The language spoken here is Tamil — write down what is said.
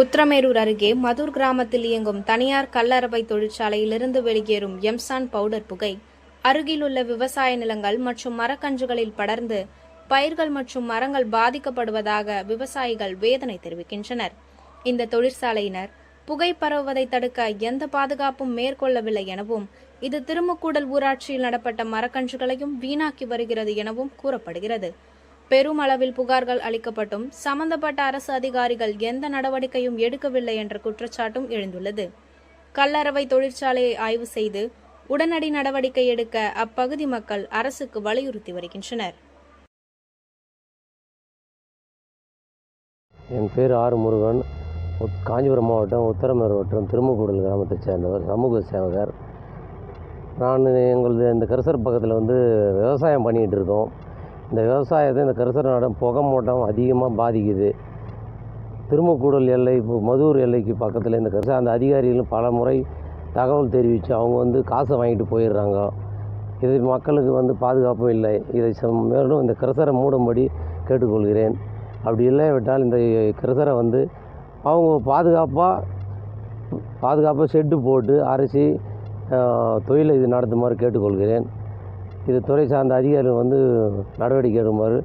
உத்தரமேரூர் அருகே மதுர் கிராமத்தில் இயங்கும் தனியார் கல்லறவை தொழிற்சாலையிலிருந்து வெளியேறும் எம்சான் பவுடர் புகை. அருகிலுள்ள விவசாய நிலங்கள் மற்றும் மரக்கன்றுகளில் படர்ந்து பயிர்கள் மற்றும் மரங்கள் பாதிக்கப்படுவதாக விவசாயிகள் வேதனை தெரிவிக்கின்றனர். இந்த தொழிற்சாலையினர் புகை பரவுவதை தடுக்க எந்த பாதுகாப்பும் மேற்கொள்ளவில்லை எனவும் இது திருமுக்கூடல் ஊராட்சியில் நடப்பட்ட மரக்கன்றுகளையும் வீணாக்கி வருகிறது எனவும் கூறப்படுகிறது. பெருமளவில் புகார்கள் அளிக்கப்பட்டும் சம்பந்தப்பட்ட அரசு அதிகாரிகள் எந்த நடவடிக்கையும் எடுக்கவில்லை என்ற குற்றச்சாட்டும் எழுந்துள்ளது. கல்லறவை தொழிற்சாலையை ஆய்வு செய்து உடனடி நடவடிக்கை எடுக்க அப்பகுதி மக்கள் அரசுக்கு வலியுறுத்தி வருகின்றனர். என் பேர் ஆர் முருகன். காஞ்சிபுரம் மாவட்டம் உத்தரமேறு வட்டம் திருமக்கூடல் கிராமத்தைச் சேர்ந்தவர் சமூக சேவகர். நான் எங்களது இந்த கரிசர் பக்கத்தில் வந்து விவசாயம் பண்ணிகிட்டு இருக்கோம். இந்த விவசாயத்தை இந்த கரிசர் நடம் புகை மூட்டம் அதிகமாக பாதிக்குது திருமக்கூடல் எல்லை இப்போ மதுர் எல்லைக்கு பக்கத்தில் இந்த கரிசர் அந்த அதிகாரிகளும் பல முறை தகவல் தெரிவித்து அவங்க வந்து காசை வாங்கிட்டு போயிடுறாங்க. இது மக்களுக்கு வந்து பாதுகாப்பும் இல்லை. இதை மேலும் இந்த கரிசரை மூடும்படி கேட்டுக்கொள்கிறேன். அப்படி இல்லாவிட்டால் இந்த கிரசரை வந்து அவங்க பாதுகாப்பாக பாதுகாப்பாக ஷெட்டு போட்டு அரைச்சி தொழிலை இது நடத்துமாறு கேட்டுக்கொள்கிறேன். இது துறை சார்ந்த அதிகாரிகள் வந்து நடவடிக்கை எடுக்குமாறு